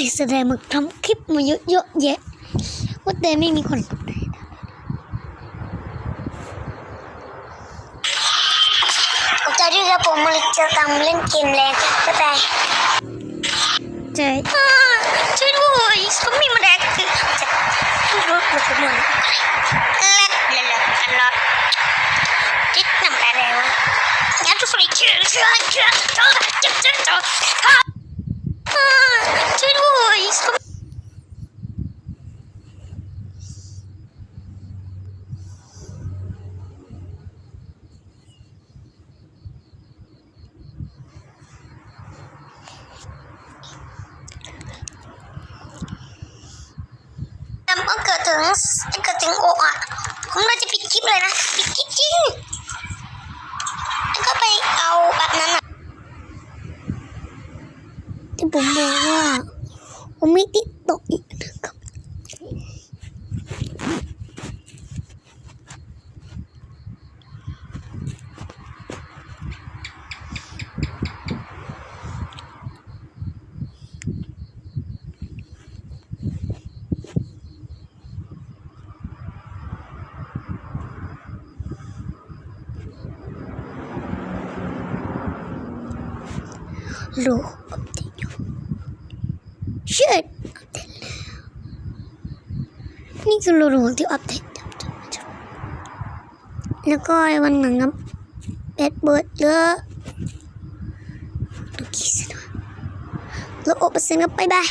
ยแสดงมาทำคลิปมาเยอะเยอะแยะว่าแต่ไม่มีคนกดไลค์นะผมจะด้วยครับผมมันจะตามเล่นเกมแรงบ๊ายบายใจอ่าช่วยด้วยเขามีมาแดกคือจะรถรถมันเล็ดเล็ดเล็ดกันเนาะจิตน้ำอะไรวะยัดทุกคนเชื่อเชื่อเชื่อเชื่อเชื่อเชื่อเชื่ออ่าช่วยด้วยเขา แต่เมื่อเกิดถึงเกิดถึงโอกอะผมน่าจะปิดคลิป เลยนะปิดคลิปจริงแล้วก็ไปเอาแบบนั้นอะที่ผมบอกว่าผมไม่ติดตกอีกนะ ครับโลกอัปเดตอยู่เชิดอัปเดตแล้วนี่คือโลกที่อัปเดตครับท่านผู้ชมแล้วก็วันหนังครับแบดเบิร์ดเหลือดูกี่สินะเหลือโอเปอร์เซ็นต์ครับบ๊ายบาย